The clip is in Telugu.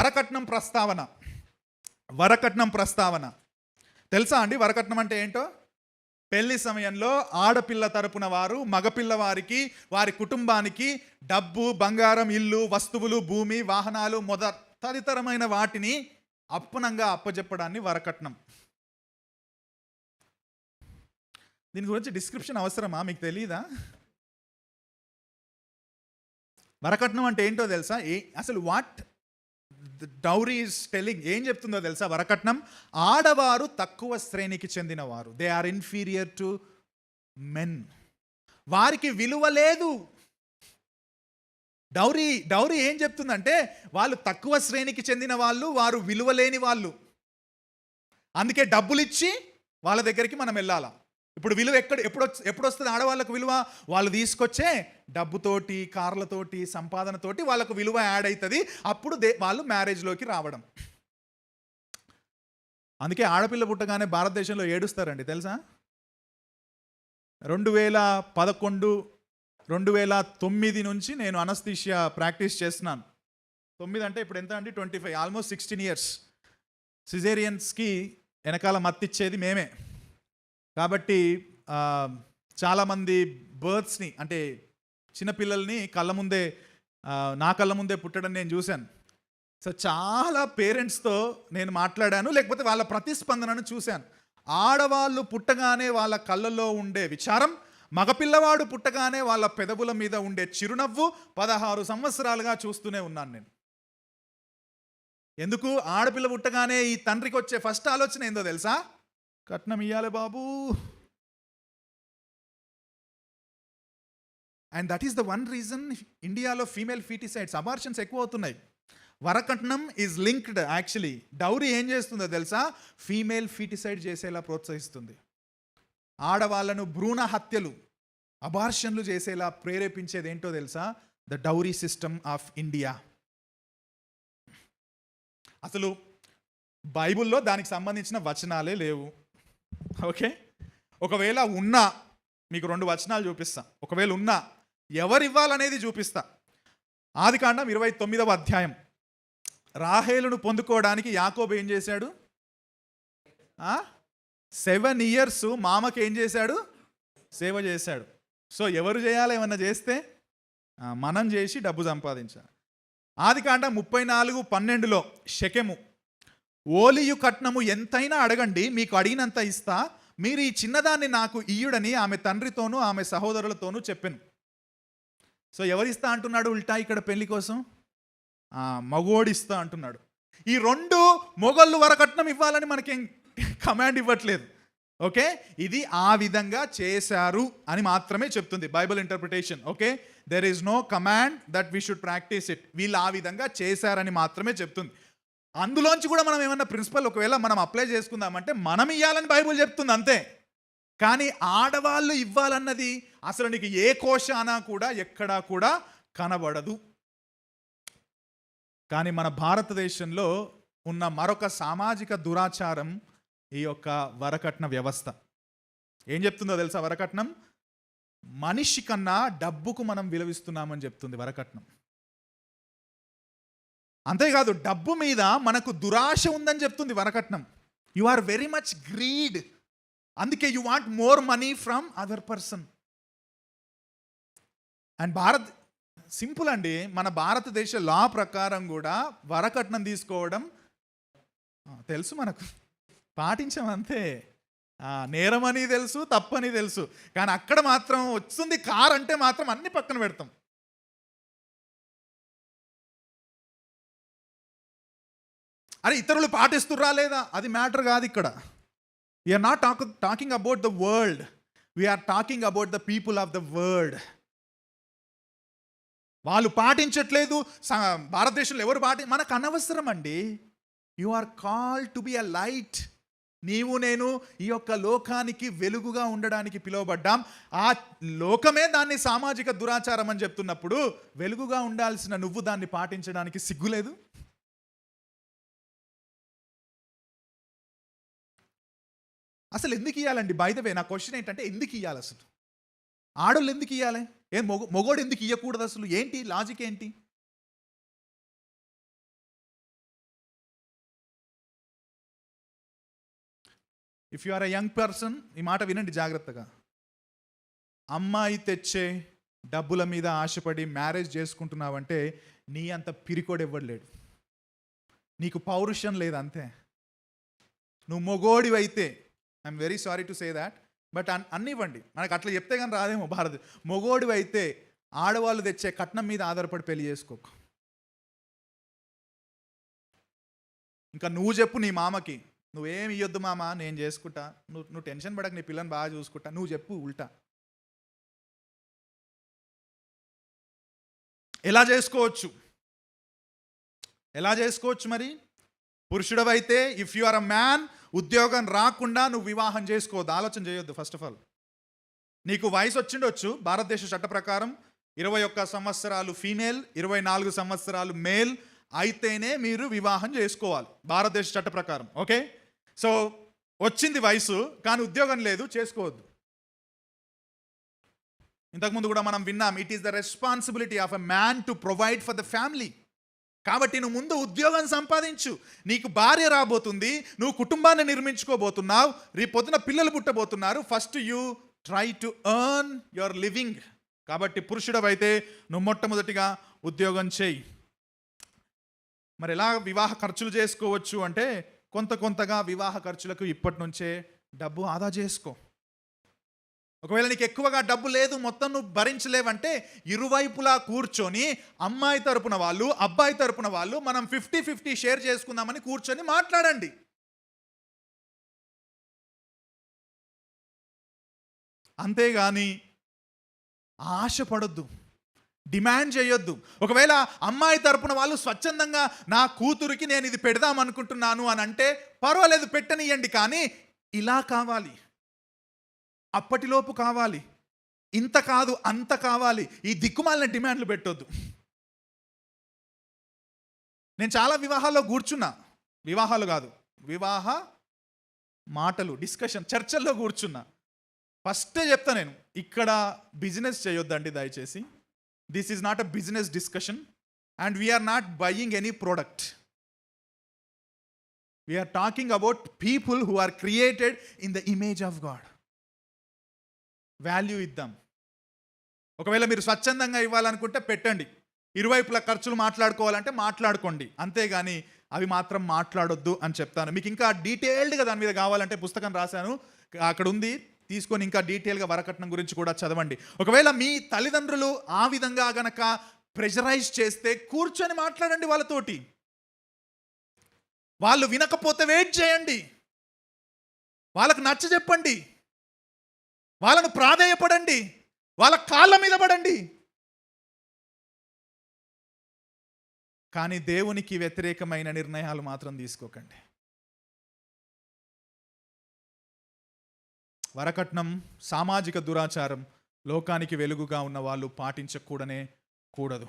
వరకట్నం ప్రస్తావన. వరకట్నం ప్రస్తావన. తెలుసా అండి వరకట్నం అంటే ఏంటో? పెళ్ళి సమయంలో ఆడపిల్ల తరపున వారు మగపిల్లవారికి వారి కుటుంబానికి డబ్బు బంగారం ఇల్లు వస్తువులు భూమి వాహనాలు మొద తదితరమైన వాటిని అప్పనంగా అప్పజెప్పడాన్ని వరకట్నం. దీని గురించి డిస్క్రిప్షన్ అవసరమా? మీకు తెలియదా వరకట్నం అంటే ఏంటో తెలుసా? ఏ అసలు వాట్ డౌరీ ఈస్ టెలింగ్ ఏం చెప్తుందో తెలుసా? వరకట్నం. ఆడవారు తక్కువ శ్రేణికి చెందినవారు. They are inferior to men వారికి విలువ లేదు. డౌరీ డౌరీ ఏం చెప్తుందంటే వాళ్ళు తక్కువ శ్రేణికి చెందిన వాళ్ళు వారు విలువ లేని వాళ్ళు. అందుకే డబ్బులు ఇచ్చి వాళ్ళ దగ్గరికి మనం వెళ్ళాలా. ఇప్పుడు విలువ ఎక్కడ ఎప్పుడు ఎప్పుడు వస్తుంది ఆడవాళ్ళకు విలువ? వాళ్ళు తీసుకొచ్చే డబ్బుతోటి కార్లతోటి సంపాదనతోటి వాళ్ళకు విలువ యాడ్ అవుతుంది అప్పుడు దే వాళ్ళు మ్యారేజ్లోకి రావడం. అందుకే ఆడపిల్ల పుట్టగానే భారతదేశంలో ఏడుస్తారండి తెలుసా? రెండు వేల పదకొండు రెండు వేల తొమ్మిది నుంచి నేను అనస్థీషియా ప్రాక్టీస్ చేస్తున్నాను. తొమ్మిది అంటే ఇప్పుడు ఎంత అండి? Twenty five almost sixteen years సిజేరియన్స్కి వెనకాల మత్తిచ్చేది మేమే. కాబట్టి చాలామంది బర్త్స్ని అంటే చిన్నపిల్లల్ని కళ్ళ ముందే నా కళ్ళ ముందే పుట్టడం నేను చూశాను. సో చాలా పేరెంట్స్తో నేను మాట్లాడాను లేకపోతే వాళ్ళ ప్రతిస్పందనను చూశాను. ఆడవాళ్ళు పుట్టగానే వాళ్ళ కళ్ళల్లో ఉండే విచారం మగపిల్లవాడు పుట్టగానే వాళ్ళ పెదవుల మీద ఉండే చిరునవ్వు పదహారు సంవత్సరాలుగా చూస్తూనే ఉన్నాను నేను. ఎందుకు? ఆడపిల్ల పుట్టగానే ఈ తండ్రికి వచ్చే ఫస్ట్ ఆలోచన ఏందో తెలుసా? కట్నం ఇయ్యాలి బాబు. And that is the one reason ఇండియాలో ఫీమేల్ ఫీటిసైడ్స్ అబార్షన్స్ ఎక్కువ అవుతున్నాయి వరకట్నం ఈజ్ లింక్డ్ యాక్చువల్లీ డౌరీ ఏం చేస్తుందో తెలుసా? ఫీమేల్ ఫీటిసైడ్ చేసేలా ప్రోత్సహిస్తుంది. ఆడవాళ్ళను భ్రూణ హత్యలు అబార్షన్లు చేసేలా ప్రేరేపించేది ఏంటో తెలుసా? The dowry system of India అసలు బైబిల్లో దానికి సంబంధించిన వచనాలే లేవు. ఓకే? ఒకవేళ ఉన్నా మీకు రెండు వచనాలు చూపిస్తా. ఒకవేళ ఉన్నా ఎవరివ్వాలనేది చూపిస్తా. ఆది కాండం ఇరవై తొమ్మిదవ అధ్యాయం. రాహేలును పొందుకోవడానికి యాకోబు ఏం చేశాడు? సెవెన్ ఇయర్స్ మామకి ఏం చేశాడు? సేవ చేశాడు. సో ఎవరు చేయాలి? ఏమన్నా చేస్తే మనం చేసి డబ్బు సంపాదించాలి. ఆది కాండ ముప్పై నాలుగు పన్నెండులో షకెము. ఓలియు కట్నము ఎంతైనా అడగండి మీకు అడిగినంత ఇస్తా. మీరు ఈ చిన్నదాన్ని నాకు ఇయ్యుడని ఆమె తండ్రితోనూ ఆమె సహోదరులతోనూ చెప్పాను. సో ఎవరిస్తా అంటున్నాడు ఉల్టా ఇక్కడ పెళ్ళి కోసం? మగోడిస్తా అంటున్నాడు. ఈ రెండు మొగళ్ళు వరకట్నం ఇవ్వాలని మనకేం కమాండ్ ఇవ్వట్లేదు. ఓకే? ఇది ఆ విధంగా చేశారు అని మాత్రమే చెప్తుంది Bible interpretation. Okay? There is no command that we should practice it వీళ్ళు ఆ విధంగా చేశారని మాత్రమే చెప్తుంది. అందులోంచి కూడా మనం ఏమన్నా ప్రిన్సిపల్ ఒకవేళ మనం అప్లై చేసుకుందామంటే మనం ఇవ్వాలని బైబిల్ చెప్తుంది అంతే. కానీ ఆడవాళ్ళు ఇవ్వాలన్నది అసలు నీకు ఏ కోశానా కూడా ఎక్కడా కూడా కనబడదు. కానీ మన భారతదేశంలో ఉన్న మరొక సామాజిక దురాచారం ఈ యొక్క వరకట్న వ్యవస్థ. ఏం చెప్తుందో తెలుసా వరకట్నం? మనిషి కన్నా డబ్బుకు మనం విలువిస్తున్నామని చెప్తుంది వరకట్నం. అంతేకాదు డబ్బు మీద మనకు దురాశ ఉందని చెప్తుంది వరకట్నం. You are very much greed అందుకే you want more money from other person and Bharat simple అండి. మన భారతదేశ లా ప్రకారం కూడా వరకట్నం తీసుకోవడం తెలుసు మనకు. పాటించాం అంతే. నేరమని తెలుసు తప్పని తెలుసు. కానీ అక్కడ మాత్రం వస్తుంది కార్ అంటే మాత్రం అన్ని పక్కన పెడతాం. అరే ఇతరులు పాటిస్తుర్రా లేదా? అది మ్యాటర్ కాదు ఇక్కడ. We are not talk talking about the world we are talking about the people of the world వాళ్ళు పాటించట్లేదు. స- భారతదేశంలో ఎవరు పాటి మనకు అనవసరం అండి. You are call to be a light నీవు నేను ఈ యొక్క లోకానికి వెలుగుగా ఉండడానికి పిలువబడ్డాం. ఆ లోకమే దాన్ని సామాజిక దురాచారం అని చెప్తున్నప్పుడు వెలుగుగా ఉండాల్సిన నువ్వు దాన్ని పాటించడానికి సిగ్గులేదు? అసలు ఎందుకు ఇవ్వాలండి బయదవే నా క్వశ్చన్ ఏంటంటే ఎందుకు ఇవ్వాలి అసలు? ఆడోళ్ళు ఎందుకు ఇవ్వాలి ఏం మొగ మొగోడు ఎందుకు ఇవ్వకూడదు అసలు? ఏంటి? లాజిక్ ఏంటి? If you are a young person ఈ మాట వినండి జాగ్రత్తగా. అమ్మాయి తెచ్చే డబ్బుల మీద ఆశపడి మ్యారేజ్ చేసుకుంటున్నావంటే నీ అంత పిరికోడు ఇవ్వడలేడు నీకు పౌరుషం లేదు అంతే నువ్వు మొగోడివైతే I'm very sorry to say that but అన్ అన్నివ్వండి. మనకు అట్లా చెప్తే కానీ రాదేమో భారత్. మొగోడివైతే ఆడవాళ్ళు తెచ్చే కట్నం మీద ఆధారపడి పెళ్ళి చేసుకోకు. ఇంకా నువ్వు చెప్పు నీ మామకి. నువ్వేం ఇయ్యొద్దు మామ నేను చేసుకుంటా. నువ్వు నువ్వు టెన్షన్ పడక నీ పిల్లని బాగా చూసుకుంటా. నువ్వు చెప్పు ఉల్టా. ఎలా చేసుకోవచ్చు? ఎలా చేసుకోవచ్చు మరి? పురుషుడవైతే if you are a man ఉద్యోగం రాకుండా నువ్వు వివాహం చేసుకోవద్దు. ఆలోచన చేయొద్దు ఫస్ట్ ఆఫ్ ఆల్ నీకు వయసు వచ్చిండొచ్చు. భారతదేశ చట్ట ప్రకారం ఇరవై ఒక్క సంవత్సరాలు ఫీమేల్ ఇరవై నాలుగు సంవత్సరాలు మేల్ అయితేనే మీరు వివాహం చేసుకోవాలి. భారతదేశ చట్ట ప్రకారం. ఓకే సో వచ్చింది వయసు కానీ ఉద్యోగం లేదు చేసుకోవద్దు. ఇంతకుముందు కూడా మనం విన్నాం it is the responsibility of a man to provide for the family కాబట్టి నువ్వు ముందు ఉద్యోగం సంపాదించు. నీకు భార్య రాబోతుంది నువ్వు కుటుంబాన్ని నిర్మించుకోబోతున్నావు రేపొద్దున పిల్లలు పుట్టబోతున్నారు. First you try to earn your living కాబట్టి పురుషుడవైతే నువ్వు మొట్టమొదటిగా ఉద్యోగం చేయి. మరి ఎలా వివాహ ఖర్చులు చేసుకోవచ్చు అంటే కొంత కొంతగా వివాహ ఖర్చులకు ఇప్పటి నుంచే డబ్బు ఆదా చేసుకో. ఒకవేళ నీకు ఎక్కువగా డబ్బు లేదు మొత్తం నువ్వు భరించలేవంటే ఇరువైపులా కూర్చొని అమ్మాయి తరపున వాళ్ళు అబ్బాయి తరపున వాళ్ళు మనం ఫిఫ్టీ ఫిఫ్టీ షేర్ చేసుకుందామని కూర్చొని మాట్లాడండి. అంతేగాని ఆశపడొద్దు డిమాండ్ చేయొద్దు. ఒకవేళ అమ్మాయి తరపున వాళ్ళు స్వచ్ఛందంగా నా కూతురికి నేను ఇది పెడదాం అనుకుంటున్నాను అని అంటే పర్వాలేదు పెట్టనియండి కానీ ఇలా కావాలి. అప్పటిలోపు కావాలి. ఇంత కాదు అంత కావాలి. ఈ దిక్కుమాలిన డిమాండ్లు పెట్టొద్దు. నేను చాలా వివాహాల్లో కూర్చున్నా. వివాహాలు కాదు వివాహ మాటలు డిస్కషన్ చర్చల్లో కూర్చున్నా. ఫస్టే చెప్తా నేను ఇక్కడ బిజినెస్ చేయొద్దండి దయచేసి. This is not a business discussion and we are not buying any product we are talking about people who are created in the image of God value ఇద్దాం. ఒకవేళ మీరు స్వచ్ఛందంగా ఇవ్వాలనుకుంటే పెట్టండి. ఇరువైపుల ఖర్చులు మాట్లాడుకోవాలంటే మాట్లాడుకోండి. అంతేగాని అవి మాత్రం మాట్లాడొద్దు అని చెప్తాను. మీకు ఇంకా డీటెయిల్డ్గా దాని మీద కావాలంటే పుస్తకం రాశాను. అక్కడ ఉంది. తీసుకొని ఇంకా డీటెయిల్గా వరకట్నం గురించి కూడా చదవండి. ఒకవేళ మీ తల్లిదండ్రులు ఆ విధంగా గనక ప్రెషరైజ్ చేస్తే కూర్చొని మాట్లాడండి వాళ్ళతోటి. వాళ్ళు వినకపోతే వెయిట్ చేయండి. వాళ్ళకు నచ్చ చెప్పండి. వాళ్ళను ప్రాధేయపడండి. వాళ్ళ కాళ్ళ మీద పడండి. కానీ దేవునికి వ్యతిరేకమైన నిర్ణయాలు మాత్రం తీసుకోకండి. వరకట్నం సామాజిక దురాచారం లోకానికి వెలుగుగా ఉన్న వాళ్ళు పాటించకూడనే కూడదు.